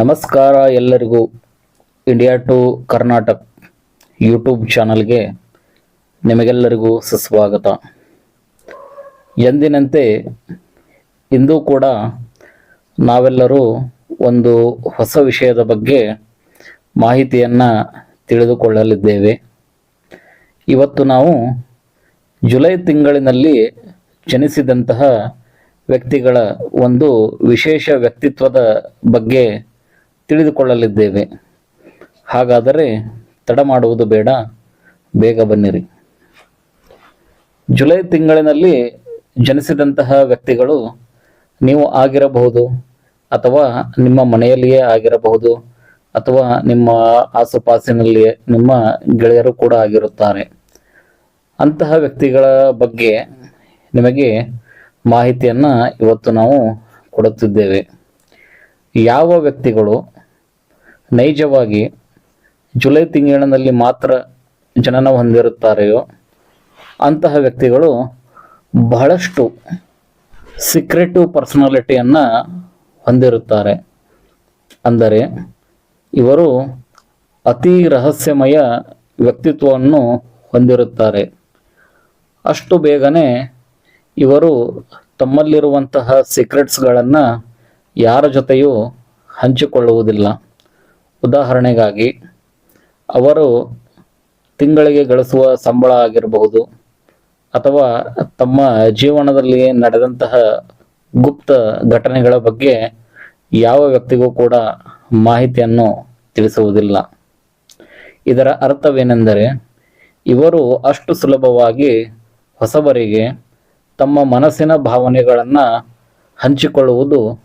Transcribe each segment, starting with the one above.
ನಮಸ್ಕಾರ ಎಲ್ಲರಿಗೂ. India to Karnataka YouTube ಚಾನಲ್ಗೆ ನಿಮಗೆಲ್ಲರಿಗೂ ಸುಸ್ವಾಗತ. ಎಂದಿನಂತೆ ಇಂದು ಕೂಡ ನಾವೆಲ್ಲರೂ ಒಂದು ಹೊಸ ವಿಷಯದ ಬಗ್ಗೆ ಮಾಹಿತಿಯನ್ನು ತಿಳಿದುಕೊಳ್ಳಲಿದ್ದೇವೆ. ಇವತ್ತು ನಾವು ಜುಲೈ ತಿಂಗಳಿನಲ್ಲಿ ಜನಿಸಿದಂತಹ ವ್ಯಕ್ತಿಗಳ ಒಂದು ವಿಶೇಷ ವ್ಯಕ್ತಿತ್ವದ ಬಗ್ಗೆ ತಿಳಿದುಕೊಳ್ಳಲಿದ್ದೇವೆ. ಹಾಗಾದರೆ ತಡ ಮಾಡುವುದು ಬೇಡ. ಬೇಗ ಬನ್ನಿರಿ. ಜುಲೈ ತಿಂಗಳಿನಲ್ಲಿ ಜನಿಸಿದಂತಹ ವ್ಯಕ್ತಿಗಳು ನೀವು ಆಗಿರಬಹುದು ಅಥವಾ ನಿಮ್ಮ ಮನೆಯಲ್ಲಿಯೇ ಆಗಿರಬಹುದು ಅಥವಾ ನಿಮ್ಮ ಆಸುಪಾಸಿನಲ್ಲಿಯೇ ನಿಮ್ಮ ಗೆಳೆಯರು ಕೂಡ ಆಗಿರುತ್ತಾರೆ. ಅಂತಹ ವ್ಯಕ್ತಿಗಳ ಬಗ್ಗೆ ನಿಮಗೆ ಮಾಹಿತಿಯನ್ನು ಇವತ್ತು ನಾವು ಕೊಡುತ್ತಿದ್ದೇವೆ. ಯಾವ ವ್ಯಕ್ತಿಗಳು ನೈಜವಾಗಿ ಜುಲೈ ತಿಂಗಳಿನಲ್ಲಿ ಮಾತ್ರ ಜನನ ಹೊಂದಿರುತ್ತಾರೆಯೋ ಅಂತಹ ವ್ಯಕ್ತಿಗಳು ಬಹಳಷ್ಟು ಸೀಕ್ರೆಟಿವ್ ಪರ್ಸನಾಲಿಟಿಯನ್ನು ಹೊಂದಿರುತ್ತಾರೆ. ಅಂದರೆ ಇವರು ಅತಿ ರಹಸ್ಯಮಯ ವ್ಯಕ್ತಿತ್ವವನ್ನು ಹೊಂದಿರುತ್ತಾರೆ. ಅಷ್ಟು ಬೇಗನೆ ಇವರು ತಮ್ಮಲ್ಲಿರುವಂತಹ ಸೀಕ್ರೆಟ್ಸ್ಗಳನ್ನು ಯಾರ ಜೊತೆಯೂ ಹಂಚಿಕೊಳ್ಳುವುದಿಲ್ಲ. ಉದಾಹರಣೆಗಾಗಿ, ಅವರು ತಿಂಗಳಿಗೆ ಗಳಿಸುವ ಸಂಬಳ ಆಗಿರಬಹುದು ಅಥವಾ ತಮ್ಮ ಜೀವನದಲ್ಲಿ ನಡೆದಂತಹ ಗುಪ್ತ ಘಟನೆಗಳ ಬಗ್ಗೆ ಯಾವ ವ್ಯಕ್ತಿಗೂ ಕೂಡ ಮಾಹಿತಿಯನ್ನು ತಿಳಿಸುವುದಿಲ್ಲ. ಇದರ ಅರ್ಥವೇನೆಂದರೆ, ಇವರು ಅಷ್ಟು ಸುಲಭವಾಗಿ ಹೊಸಬರಿಗೆ ತಮ್ಮ ಮನಸ್ಸಿನ ಭಾವನೆಗಳನ್ನು ಹಂಚಿಕೊಳ್ಳುವುದು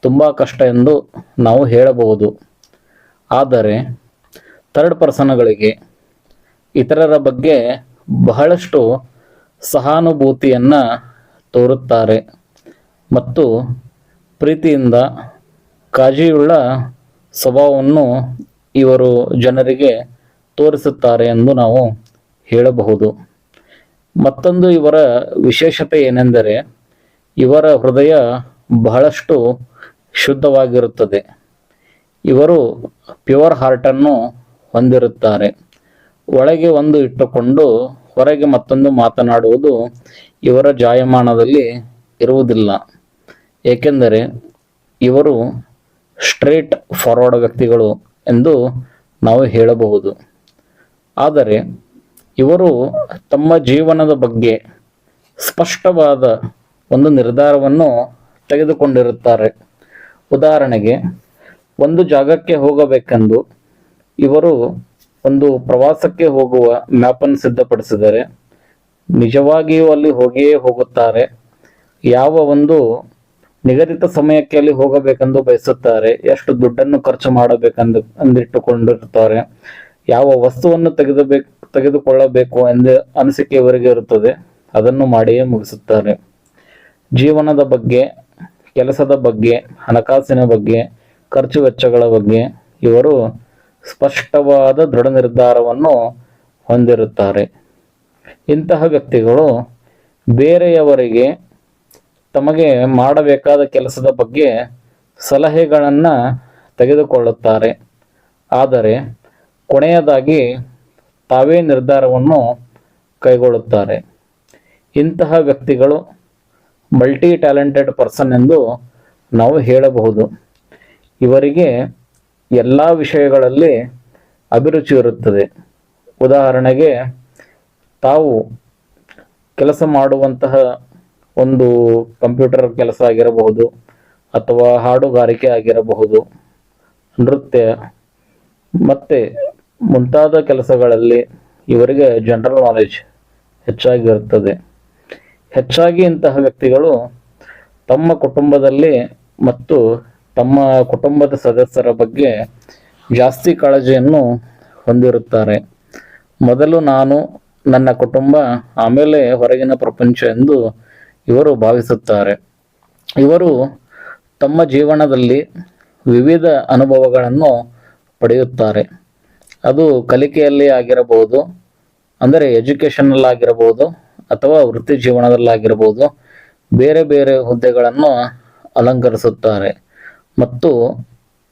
ತುಂಬ ಕಷ್ಟ ಎಂದು ನಾವು ಹೇಳಬಹುದು. ಆದರೆ ಥರ್ಡ್ ಪರ್ಸನ್ಗಳಿಗೆ ಇತರರ ಬಗ್ಗೆ ಬಹಳಷ್ಟು ಸಹಾನುಭೂತಿಯನ್ನು ತೋರುತ್ತಾರೆ ಮತ್ತು ಪ್ರೀತಿಯಿಂದ ಕಾಜಿಯುಳ್ಳ ಸ್ವಭಾವವನ್ನು ಇವರು ಜನರಿಗೆ ತೋರಿಸುತ್ತಾರೆ ಎಂದು ನಾವು ಹೇಳಬಹುದು. ಮತ್ತೊಂದು ಇವರ ವಿಶೇಷತೆ ಏನೆಂದರೆ ಇವರ ಹೃದಯ ಬಹಳಷ್ಟು ಶುದ್ಧವಾಗಿರುತ್ತದೆ. ಇವರು ಪ್ಯೂರ್ ಹಾರ್ಟನ್ನು ಹೊಂದಿರುತ್ತಾರೆ. ಒಳಗೆ ಒಂದು ಇಟ್ಟುಕೊಂಡು ಹೊರಗೆ ಮತ್ತೊಂದು ಮಾತನಾಡುವುದು ಇವರ ಜಾಯಮಾನದಲ್ಲಿ ಇರುವುದಿಲ್ಲ. ಏಕೆಂದರೆ ಇವರು ಸ್ಟ್ರೇಟ್ ಫಾರ್ವರ್ಡ್ ವ್ಯಕ್ತಿಗಳು ಎಂದು ನಾವು ಹೇಳಬಹುದು. ಆದರೆ ಇವರು ತಮ್ಮ ಜೀವನದ ಬಗ್ಗೆ ಸ್ಪಷ್ಟವಾದ ಒಂದು ನಿರ್ಧಾರವನ್ನು ತೆಗೆದುಕೊಂಡಿರುತ್ತಾರೆ. ಉದಾಹರಣೆಗೆ ಒಂದು ಜಾಗಕ್ಕೆ ಹೋಗಬೇಕೆಂದು ಇವರು ಒಂದು ಪ್ರವಾಸಕ್ಕೆ ಹೋಗುವ ಮ್ಯಾಪನ್ನು ಸಿದ್ಧಪಡಿಸಿದರೆ ನಿಜವಾಗಿಯೂ ಅಲ್ಲಿ ಹೋಗಿಯೇ ಹೋಗುತ್ತಾರೆ. ಯಾವ ಒಂದು ನಿಗದಿತ ಸಮಯಕ್ಕೆ ಅಲ್ಲಿ ಹೋಗಬೇಕೆಂದು ಬಯಸುತ್ತಾರೆ. ಎಷ್ಟು ದುಡ್ಡನ್ನು ಖರ್ಚು ಮಾಡಬೇಕೆಂದು ಅಂದಿಟ್ಟುಕೊಂಡಿರುತ್ತಾರೆ. ಯಾವ ವಸ್ತುವನ್ನು ತೆಗೆದುಬೇಕು, ತೆಗೆದುಕೊಳ್ಳಬೇಕು ಎಂದು ಅನಿಸಿಕೆ ಇವರಿಗೆ ಇರುತ್ತದೆ. ಅದನ್ನು ಮಾಡಿಯೇ ಮುಗಿಸುತ್ತಾರೆ. ಜೀವನದ ಬಗ್ಗೆ, ಕೆಲಸದ ಬಗ್ಗೆ, ಹಣಕಾಸಿನ ಬಗ್ಗೆ ಖರ್ಚು ವೆಚ್ಚಗಳ ಬಗ್ಗೆ ಇವರು ಸ್ಪಷ್ಟವಾದ ದೃಢ ನಿರ್ಧಾರವನ್ನು ಹೊಂದಿರುತ್ತಾರೆ. ಇಂತಹ ವ್ಯಕ್ತಿಗಳು ಬೇರೆಯವರಿಗೆ ತಮಗೆ ಮಾಡಬೇಕಾದ ಕೆಲಸದ ಬಗ್ಗೆ ಸಲಹೆಗಳನ್ನು ತೆಗೆದುಕೊಳ್ಳುತ್ತಾರೆ. ಆದರೆ ಕೊನೆಯದಾಗಿ ತಾವೇ ನಿರ್ಧಾರವನ್ನು ಕೈಗೊಳ್ಳುತ್ತಾರೆ. ಇಂತಹ ವ್ಯಕ್ತಿಗಳು ಮಲ್ಟಿ ಟ್ಯಾಲೆಂಟೆಡ್ ಪರ್ಸನ್ ಎಂದು ನಾವು ಹೇಳಬಹುದು. ಇವರಿಗೆ ಎಲ್ಲ ವಿಷಯಗಳಲ್ಲಿ ಅಭಿರುಚಿ ಇರುತ್ತದೆ. ಉದಾಹರಣೆಗೆ, ತಾವು ಕೆಲಸ ಮಾಡುವಂತಹ ಒಂದು ಕಂಪ್ಯೂಟರ್ ಕೆಲಸ ಆಗಿರಬಹುದು, ಅಥವಾ ಹಾಡುಗಾರಿಕೆ ಆಗಿರಬಹುದು, ನೃತ್ಯ, ಮತ್ತು ಮುಂತಾದ ಕೆಲಸಗಳಲ್ಲಿ ಇವರಿಗೆ ಜನರಲ್ ನಾಲೆಜ್ ಹೆಚ್ಚಾಗಿರುತ್ತದೆ ಹೆಚ್ಚಾಗಿ ಇಂತಹ ವ್ಯಕ್ತಿಗಳು ತಮ್ಮ ಕುಟುಂಬದಲ್ಲಿ ಮತ್ತು ತಮ್ಮ ಕುಟುಂಬದ ಸದಸ್ಯರ ಬಗ್ಗೆ ಜಾಸ್ತಿ ಕಾಳಜಿಯನ್ನು ಹೊಂದಿರುತ್ತಾರೆ. ಮೊದಲು ನಾನು ನನ್ನ ಕುಟುಂಬ ಆಮೇಲೆ ಹೊರಗಿನ ಪ್ರಪಂಚ ಎಂದು ಇವರು ಭಾವಿಸುತ್ತಾರೆ. ಇವರು ತಮ್ಮ ಜೀವನದಲ್ಲಿ ವಿವಿಧ ಅನುಭವಗಳನ್ನು ಪಡೆಯುತ್ತಾರೆ. ಅದು ಕಲಿಕೆಯಲ್ಲಿ ಆಗಿರಬಹುದು, ಅಂದರೆ ಎಜುಕೇಷನಲ್ಲಿ ಆಗಿರಬಹುದು, ಅಥವಾ ವೃತ್ತಿ ಜೀವನದಲ್ಲಾಗಿರ್ಬೋದು ಬೇರೆ ಬೇರೆ ಹುದ್ದೆಗಳನ್ನು ಅಲಂಕರಿಸುತ್ತಾರೆ. ಮತ್ತು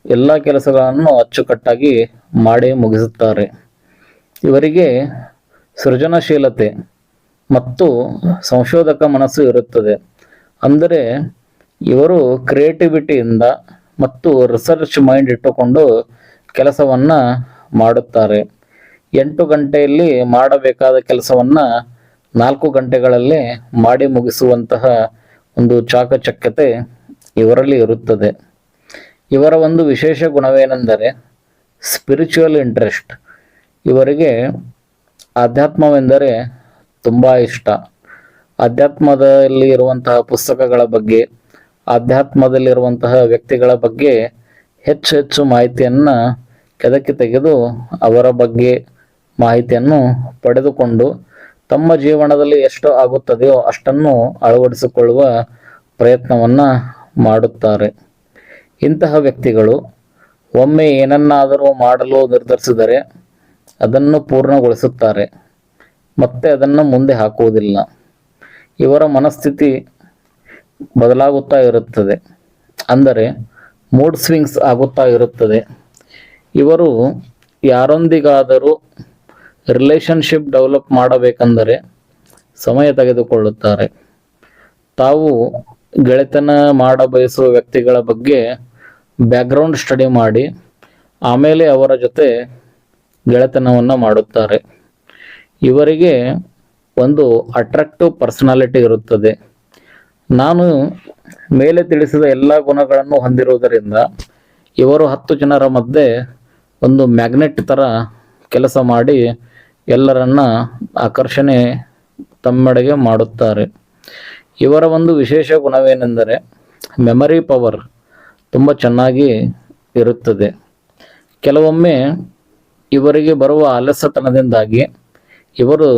ಎಲ್ಲ ಕೆಲಸಗಳನ್ನು ಅಚ್ಚುಕಟ್ಟಾಗಿ ಮಾಡಿ ಮುಗಿಸುತ್ತಾರೆ. ಇವರಿಗೆ ಸೃಜನಶೀಲತೆ ಮತ್ತು ಸಂಶೋಧಕ ಮನಸ್ಸು ಇರುತ್ತದೆ. ಅಂದರೆ ಇವರು ಕ್ರಿಯೇಟಿವಿಟಿಯಿಂದ ಮತ್ತು ರಿಸರ್ಚ್ ಮೈಂಡ್ ಇಟ್ಟುಕೊಂಡು ಕೆಲಸವನ್ನ ಮಾಡುತ್ತಾರೆ. ಎಂಟು ಗಂಟೆಯಲ್ಲಿ ಮಾಡಬೇಕಾದ ಕೆಲಸವನ್ನ ನಾಲ್ಕು ಗಂಟೆಗಳಲ್ಲಿ ಮಾಡಿ ಮುಗಿಸುವಂತಹ ಒಂದು ಚಾಕಚಕ್ಯತೆ ಇವರಲ್ಲಿ ಇರುತ್ತದೆ. ಇವರ ಒಂದು ವಿಶೇಷ ಗುಣವೇನೆಂದರೆ ಸ್ಪಿರಿಚುವಲ್ ಇಂಟ್ರೆಸ್ಟ್ ಇವರಿಗೆ ಆಧ್ಯಾತ್ಮವೆಂದರೆ ತುಂಬ ಇಷ್ಟ. ಆಧ್ಯಾತ್ಮದಲ್ಲಿ ಇರುವಂತಹ ಪುಸ್ತಕಗಳ ಬಗ್ಗೆ, ಆಧ್ಯಾತ್ಮದಲ್ಲಿರುವಂತಹ ವ್ಯಕ್ತಿಗಳ ಬಗ್ಗೆ ಹೆಚ್ಚು ಹೆಚ್ಚು ಮಾಹಿತಿಯನ್ನು ಕೆದಕ್ಕೆ ತೆಗೆದು ಅವರ ಬಗ್ಗೆ ಮಾಹಿತಿಯನ್ನು ಪಡೆದುಕೊಂಡು ತಮ್ಮ ಜೀವನದಲ್ಲಿ ಎಷ್ಟು ಆಗುತ್ತದೆಯೋ ಅಷ್ಟನ್ನು ಅಳವಡಿಸಿಕೊಳ್ಳುವ ಪ್ರಯತ್ನವನ್ನು ಮಾಡುತ್ತಾರೆ. ಇಂತಹ ವ್ಯಕ್ತಿಗಳು ಒಮ್ಮೆ ಏನನ್ನಾದರೂ ಮಾಡಲು ನಿರ್ಧರಿಸಿದರೆ ಅದನ್ನು ಪೂರ್ಣಗೊಳಿಸುತ್ತಾರೆ, ಮತ್ತೆ ಅದನ್ನು ಮುಂದೆ ಹಾಕುವುದಿಲ್ಲ. ಇವರ ಮನಸ್ಥಿತಿ ಬದಲಾಗುತ್ತಾ ಇರುತ್ತದೆ. ಅಂದರೆ ಮೂಡ್ ಸ್ವಿಂಗ್ಸ್ ಆಗುತ್ತಾ ಇರುತ್ತದೆ. ಇವರು ಯಾರೊಂದಿಗಾದರೂ ರಿಲೇಷನ್ಶಿಪ್ ಡೆವಲಪ್ ಮಾಡಬೇಕೆಂದರೆ ಸಮಯ ತೆಗೆದುಕೊಳ್ಳುತ್ತಾರೆ. ತಾವು ಗೆಳೆತನ ಮಾಡಬಯಸುವ ವ್ಯಕ್ತಿಗಳ ಬಗ್ಗೆ ಬ್ಯಾಕ್ಗ್ರೌಂಡ್ ಸ್ಟಡಿ ಮಾಡಿ, ಆಮೇಲೆ ಅವರ ಜೊತೆ ಗೆಳೆತನವನ್ನು ಮಾಡುತ್ತಾರೆ. ಇವರಿಗೆ ಒಂದು ಅಟ್ರಾಕ್ಟಿವ್ ಪರ್ಸನಾಲಿಟಿ ಇರುತ್ತದೆ. ನಾನು ಮೇಲೆ ತಿಳಿಸಿದ ಎಲ್ಲ ಗುಣಗಳನ್ನು ಹೊಂದಿರುವುದರಿಂದ ಇವರು ಹತ್ತು ಜನರ ಮಧ್ಯೆ ಒಂದು ಮ್ಯಾಗ್ನೆಟ್ ಥರ ಕೆಲಸ ಮಾಡಿ ಎಲ್ಲರನ್ನ ಆಕರ್ಷಣೆ ತಮ್ಮೆಡೆಗೆ ಮಾಡುತ್ತಾರೆ. ಇವರ ಒಂದು ವಿಶೇಷ ಗುಣವೇನೆಂದರೆ ಮೆಮರಿ ಪವರ್ ತುಂಬ ಚೆನ್ನಾಗಿ ಇರುತ್ತದೆ. ಕೆಲವೊಮ್ಮೆ ಇವರಿಗೆ ಬರುವ ಆಲಸ್ಯತನದಿಂದಾಗಿ ಇವರು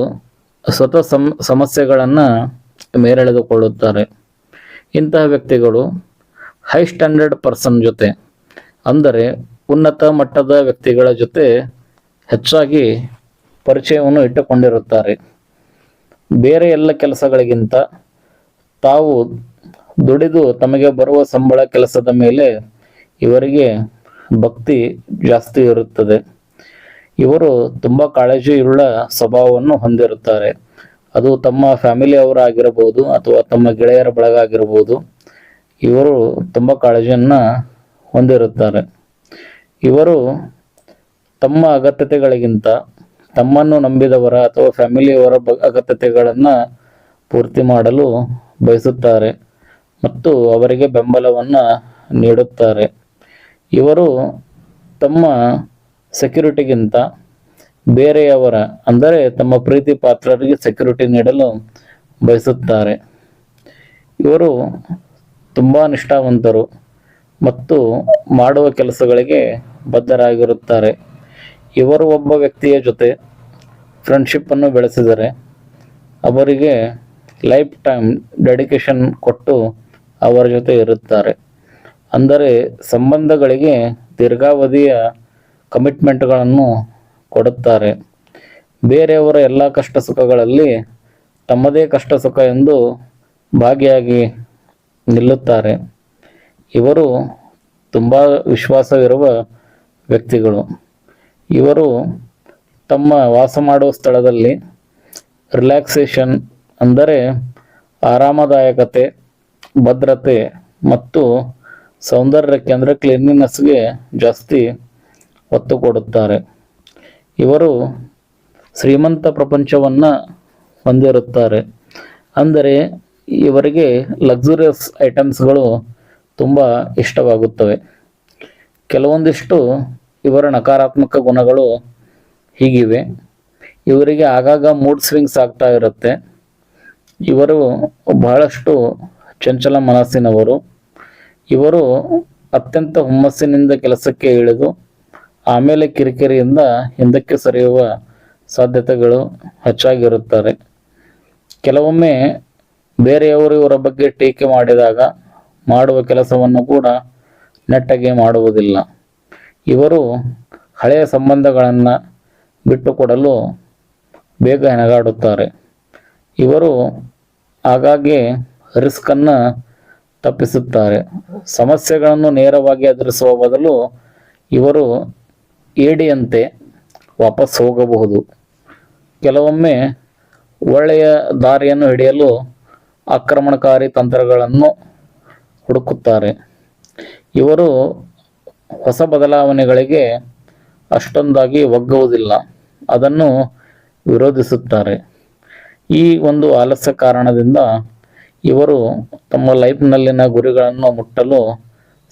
ಸ್ವತಃ ಸಮ್, ಸಮಸ್ಯೆಗಳನ್ನು ಮೇಲೆಳೆದುಕೊಳ್ಳುತ್ತಾರೆ ಇಂತಹ ವ್ಯಕ್ತಿಗಳು ಹೈ ಸ್ಟ್ಯಾಂಡರ್ಡ್ ಪರ್ಸನ್ ಜೊತೆ, ಅಂದರೆ ಉನ್ನತ ಮಟ್ಟದ ವ್ಯಕ್ತಿಗಳ ಜೊತೆ ಹೆಚ್ಚಾಗಿ ಪರಿಚಯವನ್ನು ಇಟ್ಟುಕೊಂಡಿರುತ್ತಾರೆ. ಬೇರೆ ಎಲ್ಲ ಕೆಲಸಗಳಿಗಿಂತ ತಾವು ದುಡಿದು ತಮಗೆ ಬರುವ ಸಂಬಳ ಕೆಲಸದ ಮೇಲೆ ಇವರಿಗೆ ಭಕ್ತಿ ಜಾಸ್ತಿ ಇರುತ್ತದೆ. ಇವರು ತುಂಬ ಕಾಳಜಿಯುಳ್ಳ ಸ್ವಭಾವವನ್ನು ಹೊಂದಿರುತ್ತಾರೆ. ಅದು ತಮ್ಮ ಫ್ಯಾಮಿಲಿ ಅವರಾಗಿರಬಹುದು ಅಥವಾ ತಮ್ಮ ಗೆಳೆಯರ ಬಳಗ ಆಗಿರಬಹುದು ಇವರು ತುಂಬ ಕಾಳಜಿಯನ್ನು ಹೊಂದಿರುತ್ತಾರೆ. ಇವರು ತಮ್ಮ ಅಗತ್ಯತೆಗಳಿಗಿಂತ ತಮ್ಮನ್ನು ನಂಬಿದವರ ಅಥವಾ ಫ್ಯಾಮಿಲಿಯವರ ಅಗತ್ಯತೆಗಳನ್ನು ಪೂರ್ತಿ ಮಾಡಲು ಬಯಸುತ್ತಾರೆ. ಮತ್ತು ಅವರಿಗೆ ಬೆಂಬಲವನ್ನು ನೀಡುತ್ತಾರೆ. ಇವರು ತಮ್ಮ ಸೆಕ್ಯುರಿಟಿಗಿಂತ ಬೇರೆಯವರ, ಅಂದರೆ ತಮ್ಮ ಪ್ರೀತಿ ಪಾತ್ರರಿಗೆ ಸೆಕ್ಯುರಿಟಿ ನೀಡಲು ಬಯಸುತ್ತಾರೆ. ಇವರು ತುಂಬ ನಿಷ್ಠಾವಂತರು ಮತ್ತು ಮಾಡುವ ಕೆಲಸಗಳಿಗೆ ಬದ್ಧರಾಗಿರುತ್ತಾರೆ. ಇವರು ಒಬ್ಬ ವ್ಯಕ್ತಿಯ ಜೊತೆ ಫ್ರೆಂಡ್ಶಿಪ್ಪನ್ನು ಬೆಳೆಸಿದರೆ ಅವರಿಗೆ ಲೈಫ್ ಟೈಮ್ ಡೆಡಿಕೇಶನ್ ಕೊಟ್ಟು ಅವರ ಜೊತೆ ಇರುತ್ತಾರೆ. ಅಂದರೆ ಸಂಬಂಧಗಳಿಗೆ ದೀರ್ಘಾವಧಿಯ ಕಮಿಟ್ಮೆಂಟ್ಗಳನ್ನು ಕೊಡುತ್ತಾರೆ. ಬೇರೆಯವರ ಎಲ್ಲ ಕಷ್ಟ ಸುಖಗಳಲ್ಲಿ ತಮ್ಮದೇ ಕಷ್ಟ ಸುಖ ಎಂದು ಭಾಗಿಯಾಗಿ ನಿಲ್ಲುತ್ತಾರೆ. ಇವರು ತುಂಬ ವಿಶ್ವಾಸವಿರುವ ವ್ಯಕ್ತಿಗಳು. ಇವರು ತಮ್ಮ ವಾಸ ಮಾಡುವ ಸ್ಥಳದಲ್ಲಿ ರಿಲ್ಯಾಕ್ಸೇಷನ್ ಅಂದರೆ ಆರಾಮದಾಯಕತೆ ಭದ್ರತೆ ಮತ್ತು ಸೌಂದರ್ಯಕ್ಕೆ ಅಂದರೆ ಕ್ಲೀನ್ಲಿನೆಸ್ಗೆ ಜಾಸ್ತಿ ಒತ್ತು ಕೊಡುತ್ತಾರೆ. ಇವರು ಶ್ರೀಮಂತ ಪ್ರಪಂಚವನ್ನು ಹೊಂದಿರುತ್ತಾರೆ. ಅಂದರೆ ಇವರಿಗೆ ಲಕ್ಸುರಿಯಸ್ ಐಟಮ್ಸ್ಗಳು ತುಂಬ ಇಷ್ಟವಾಗುತ್ತವೆ. ಕೆಲವೊಂದಿಷ್ಟು ಇವರ ನಕಾರಾತ್ಮಕ ಗುಣಗಳು ಹೀಗಿವೆ. ಇವರಿಗೆ ಆಗಾಗ ಮೂಡ್ ಸ್ವಿಂಗ್ಸ್ ಆಗ್ತಾ ಇರುತ್ತೆ. ಇವರು ಬಹಳಷ್ಟು ಚಂಚಲ ಮನಸ್ಸಿನವರು. ಇವರು ಅತ್ಯಂತ ಹುಮ್ಮಸ್ಸಿನಿಂದ ಕೆಲಸಕ್ಕೆ ಇಳಿದು, ಆಮೇಲೆ ಕಿರಿಕಿರಿಯಿಂದ ಹಿಂದಕ್ಕೆ ಸರಿಯುವ ಸಾಧ್ಯತೆಗಳು ಹೆಚ್ಚಾಗಿರುತ್ತಾರೆ. ಕೆಲವೊಮ್ಮೆ ಬೇರೆಯವರು ಇವರ ಬಗ್ಗೆ ಟೀಕೆ ಮಾಡಿದಾಗ ಮಾಡುವ ಕೆಲಸವನ್ನು ಕೂಡ ನೆಟ್ಟಗೆ ಮಾಡುವುದಿಲ್ಲ. ಇವರು ಹಳೆಯ ಸಂಬಂಧಗಳನ್ನು ಬಿಟ್ಟುಕೊಡಲು ಬೇಗ ಹೆಣಗಾಡುತ್ತಾರೆ. ಇವರು ಆಗಾಗ್ಗೆ ರಿಸ್ಕನ್ನು ತಪ್ಪಿಸುತ್ತಾರೆ. ಸಮಸ್ಯೆಗಳನ್ನು ನೇರವಾಗಿ ಎದುರಿಸುವ ಬದಲು ಇವರು ಏಡಿಯಂತೆ ವಾಪಸ್ ಹೋಗಬಹುದು. ಕೆಲವೊಮ್ಮೆ ಒಳ್ಳೆಯ ದಾರಿಯನ್ನು ಹಿಡಿಯಲು ಆಕ್ರಮಣಕಾರಿ ತಂತ್ರಗಳನ್ನು ಹುಡುಕುತ್ತಾರೆ. ಇವರು ಹೊಸ ಬದಲಾವಣೆಗಳಿಗೆ ಅಷ್ಟೊಂದಾಗಿ ಒಗ್ಗುವುದಿಲ್ಲ. ಅದನ್ನು ವಿರೋಧಿಸುತ್ತಾರೆ. ಈ ಒಂದು ಆಲಸ್ಯ ಕಾರಣದಿಂದ ಇವರು ತಮ್ಮ ಲೈಫ್ನಲ್ಲಿನ ಗುರಿಗಳನ್ನು ಮುಟ್ಟಲು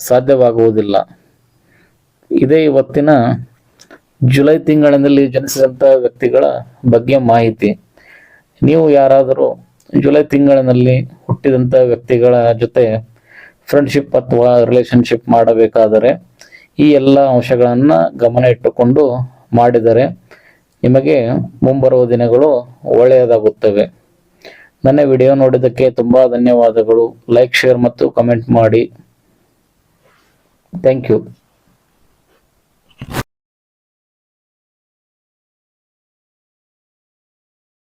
ಸಾಧ್ಯವಾಗುವುದಿಲ್ಲ. ಇದೇ ಇವತ್ತಿನ ಜುಲೈ ತಿಂಗಳಿನಲ್ಲಿ ಜನಿಸಿದಂಥ ವ್ಯಕ್ತಿಗಳ ಬಗ್ಗೆ ಮಾಹಿತಿ. ನೀವು ಯಾರಾದರೂ ಜುಲೈ ತಿಂಗಳಿನಲ್ಲಿ ಹುಟ್ಟಿದಂಥ ವ್ಯಕ್ತಿಗಳ ಜೊತೆ ಫ್ರೆಂಡ್ಶಿಪ್ ಅಥವಾ ರಿಲೇಶನ್ಶಿಪ್ ಮಾಡಬೇಕಾದರೆ ಈ ಎಲ್ಲ ಅಂಶಗಳನ್ನು ಗಮನ ಇಟ್ಟುಕೊಂಡು ಮಾಡಿದರೆ ನಿಮಗೆ ಮುಂಬರುವ ದಿನಗಳು ಒಳ್ಳೆಯದಾಗುತ್ತವೆ. ನನ್ನ ವಿಡಿಯೋ ನೋಡಿದ್ದಕ್ಕೆ ತುಂಬ ಧನ್ಯವಾದಗಳು. ಲೈಕ್ ಶೇರ್ ಮತ್ತು ಕಮೆಂಟ್ ಮಾಡಿ. Thank you